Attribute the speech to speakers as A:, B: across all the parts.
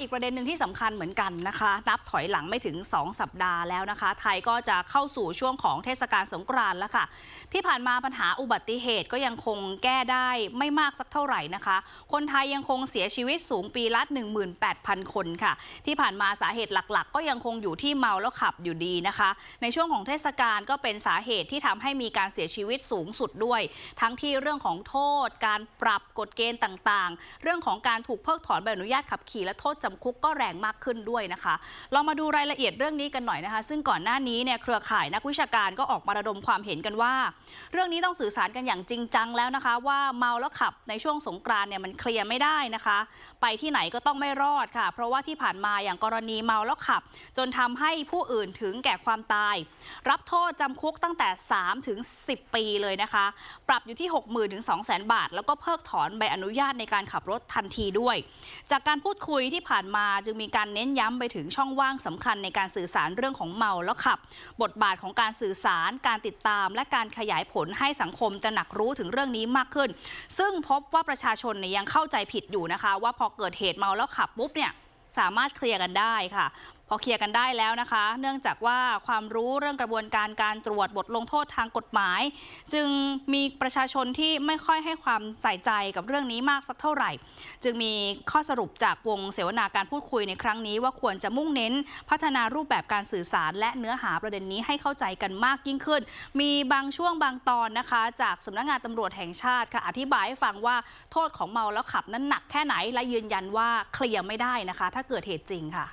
A: อีกประเด็นหนึ่งที่สำคัญเหมือนกันนะคะ นับถอยหลังไม่ถึง 2 สัปดาห์แล้วนะคะ ไทยก็จะเข้าสู่ช่วงของเทศกาลสงกรานต์แล้วค่ะ ที่ผ่านมาปัญหาอุบัติเหตุก็ยังคงแก้ได้ไม่มากสักเท่าไหร่นะคะ คนไทยยังคงเสียชีวิตสูงปีละ 18,000 คนค่ะ ที่ผ่านมาสาเหตุหลักๆ ก็ยังคงอยู่ที่เมาแล้วขับอยู่ดีนะคะ ในช่วงของเทศกาลก็เป็นสาเหตุที่ทำให้มีการเสียชีวิตสูงสุดด้วย ทั้งที่เรื่องของโทษ การปรับกฎเกณฑ์ต่างๆ เรื่องของการถูกเพิกถอนใบอนุญาตขับขี่และโทษจำคุกก็แรงมากขึ้นด้วยนะคะลองมาดูรายละเอียดเรื่องนี้กันหน่อยนะคะ ซึ่งก่อนหน้านี้เนี่ยเครือข่ายนักวิชาการก็ออกมาระดมความเห็นกันว่า เรื่องนี้ต้องสื่อสารกันอย่างจริงจังแล้วนะคะ ว่าเมาแล้วขับในช่วงสงกรานต์เนี่ยมันเคลียร์ไม่ได้นะคะ ไปที่ไหนก็ต้องไม่รอดค่ะ เพราะว่าที่ผ่านมาอย่างกรณีเมาแล้วขับ จนทำให้ผู้อื่นถึงแก่ความตาย รับโทษจำคุกตั้งแต่3ถึง10 ปีเลยนะคะ ปรับอยู่ที่ 60,000ถึง200,000 บาท แล้วก็เพิกถอนใบอนุญาตในการขับรถทันทีด้วย จากการพูดคุยที่ผ่านมาจึงมีการเน้นย้ำไปถึงช่องว่างสำคัญในการสื่อสารเรื่องของเมาแล้วขับ บทบาทของการสื่อสารการติดตาม และการขยายผลให้สังคมตระหนักรู้ถึงเรื่องนี้มากขึ้น ซึ่งพบว่าประชาชนเนี่ยยังเข้าใจผิดอยู่นะคะ ว่าพอเกิดเหตุเมาแล้วขับปุ๊บเนี่ยสามารถเคลียร์กันได้ค่ะ พอเคลียร์กันได้แล้วนะคะ เนื่องจากว่าความรู้เรื่องกระบวนการการตรวจบทลงโทษทางกฎหมาย จึงมีประชาชนที่ไม่ค่อยให้ความใส่ใจกับเรื่องนี้มากสักเท่าไหร่ จึงมีข้อสรุปจากวงเสวนาการพูดคุยในครั้งนี้ ว่าควรจะมุ่งเน้นพัฒนารูปแบบการสื่อสาร และเนื้อหาประเด็นนี้ให้เข้าใจกันมากยิ่งขึ้น มีบางช่วงบางตอนนะคะ จากสำนักงานตำรวจแห่งชาติค่ะอธิบายให้ฟังว่าโทษของเมาแล้วขับนั้นหนักแค่ไหนและยืนยันว่าเคลียร์ไม่ได้นะคะ ถ้าเกิดเหตุจริงค่ะ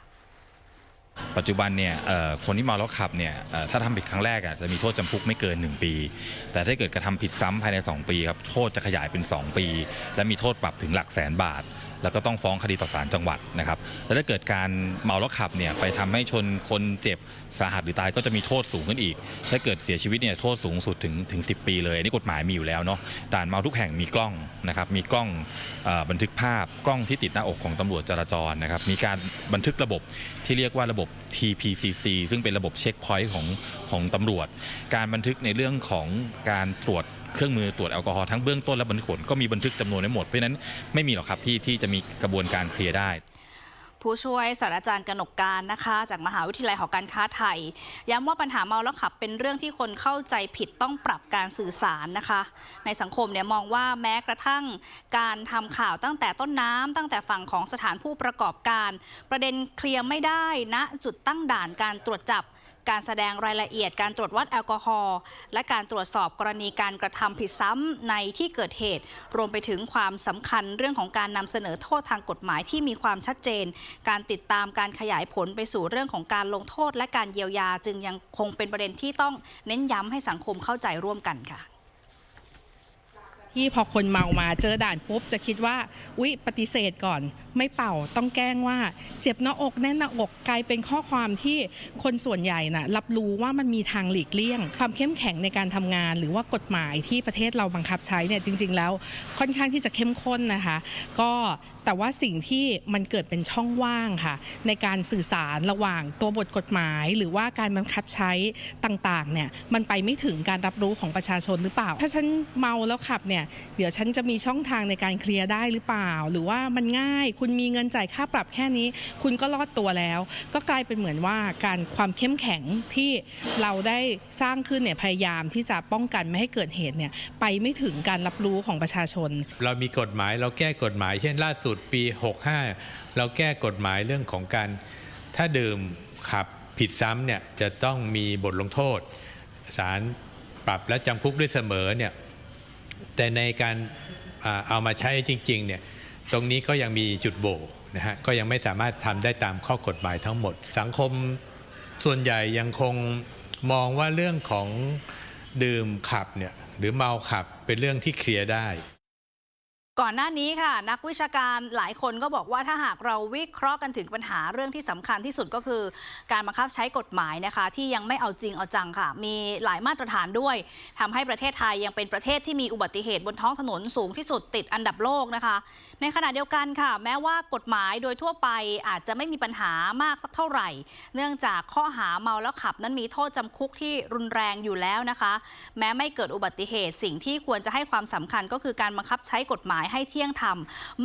B: ปัจจุบันเนี่ยคนที่เมาแล้วขับเนี่ยถ้าทำผิดครั้งแรกอะจะมีโทษจำคุกไม่เกิน 1 ปี แต่ถ้าเกิดกระทำผิดซ้ำภายใน 2 ปีครับโทษจะขยายเป็น 2 ปี และมีโทษปรับถึงหลักแสนบาท แล้วก็ต้องฟ้องคดีต่อศาลจังหวัดนะครับแล้วถ้าเกิดการเมาแล้วขับเนี่ยไปทำให้ชนคนเจ็บสาหัสหรือตายก็จะมีโทษสูงขึ้นอีก ถ้าเกิดเสียชีวิตเนี่ยโทษสูงสุดถึงถึง 10 ปีเลยนี่กฎหมายมีอยู่แล้วเนาะด่านเมาทุกแห่งมีกล้องนะครับมีกล้องอบันทึกภาพกล้องที่ติดหน้าอกของตำรวจจราจรนะครับมีการบันทึกระบบที่เรียกว่าระบบ TPCC ซึ่งเป็นระบบเช็คพอยต์ของของตำรวจ การบันทึกในเรื่องของการตรวจ เครื่องมือตรวจแอลกอฮอล์ทั้งเบื้องต้นและบันทึกผลก็มีบันทึกจำนวนไว้หมดเพราะฉะนั้นไม่มีหรอกครับที่ที่จะมีกระบวนการเคลียร์ได้
A: ผู้ช่วยศาสตราจารย์กนกการนะคะ จากมหาวิทยาลัยหอการค้าไทย ย้ำว่าปัญหาเมาแล้วขับเป็นเรื่องที่คนเข้าใจผิดต้องปรับการสื่อสารนะคะ ในสังคมเนี่ยมองว่าแม้กระทั่งการทำข่าวตั้งแต่ต้นน้ำตั้งแต่ฝั่งของสถานผู้ประกอบการ ประเด็นเคลียร์ไม่ได้ณจุดตั้งด่านการตรวจจับ การแสดงรายละเอียดการตรวจวัดแอลกอฮอล์และการตรวจสอบกรณีการกระทำผิดซ้ำในที่เกิดเหตุ รวมไปถึงความสำคัญเรื่องของการนำเสนอโทษทางกฎหมายที่มีความชัดเจน การติดตามการขยายผลไปสู่เรื่องของการลงโทษ และการเยียวยาจึงยังคงเป็นประเด็นที่ต้องเน้นย้ำให้สังคมเข้าใจร่วมกันค่ะ
C: ที่พอคนเมามาเจอด่านปุ๊บจะคิดว่าอุ๊ยปฏิเสธก่อน ไม่เป่าต้องแกล้งว่า เจ็บหน้าอกแน่นหน้าอกกลายเป็นข้อความที่คนส่วนใหญ่น่ะรับรู้ว่ามันมีทางหลีกเลี่ยง ความเข้มแข็งในการทำงาน หรือว่ากฎหมายที่ประเทศเราบังคับใช้เนี่ยจริง ๆ แล้วค่อนข้างที่จะเข้มข้นนะคะ ก็แต่ว่าสิ่งที่มันเกิดเป็นช่องว่างค่ะ ในการสื่อสารระหว่างตัวบทกฎหมาย หรือว่าการบังคับใช้ต่างๆเนี่ยมันไปไม่ถึงการรับรู้ของประชาชนหรือเปล่า ถ้าฉันเมาแล้วขับเนี่ยเดี๋ยวฉันจะมีช่องทางในการเคลียร์ได้หรือเปล่า หรือว่ามันง่าย คุณมีเงินจ่ายค่าปรับแค่นี้ คุณก็รอดตัวแล้ว ก็กลายเป็นเหมือนว่าการความเข้มแข็งที่เราได้สร้างขึ้นเนี่ยพยายามที่จะป้องกันไม่ให้เกิดเหตุเนี่ยไปไม่ถึงการรับรู้ของประชาชน
D: เรามีกฎหมายเราแก้กฎหมาย เช่นล่าสุดปี 65 เราแก้กฎหมายเรื่องของการถ้าดื่มขับผิดซ้ำเนี่ยจะต้องมีบทลงโทษศาลปรับและจำคุกด้วยเสมอเนี่ย แต่ในการเอามาใช้จริงๆเนี่ยตรงนี้ก็ยังมีจุดโบนะฮะก็ยังไม่สามารถทำได้ตามข้อกฎหมายทั้งหมด สังคมส่วนใหญ่ยังคงมองว่าเรื่องของดื่มขับเนี่ยหรือเมาขับเป็นเรื่องที่เคลียร์ได้
A: ก่อนหน้านี้ค่ะ นักวิชาการหลายคนก็บอกว่าถ้าหากเราวิเคราะห์กันถึงปัญหาเรื่องที่สำคัญที่สุดก็คือ การบังคับใช้กฎหมายนะคะ ที่ยังไม่เอาจริงเอาจังค่ะ มีหลายมาตรฐานด้วยทำให้ประเทศไทยยังเป็นประเทศที่มีอุบัติเหตุบนท้องถนนสูงที่สุดติดอันดับโลกนะคะ ในขณะเดียวกันค่ะ แม้ว่ากฎหมายโดยทั่วไปอาจจะไม่มีปัญหามากสักเท่าไหร่ เนื่องจากข้อหาเมาแล้วขับ นั้นมีโทษจำคุกที่รุนแรงอยู่แล้วนะคะ แม้ไม่เกิดอุบัติเหตุสิ่งที่ควรจะให้ความสำคัญก็คือการบังคับใช้กฎหมายให้เที่ยงธรรม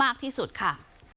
A: มากที่สุดค่ะ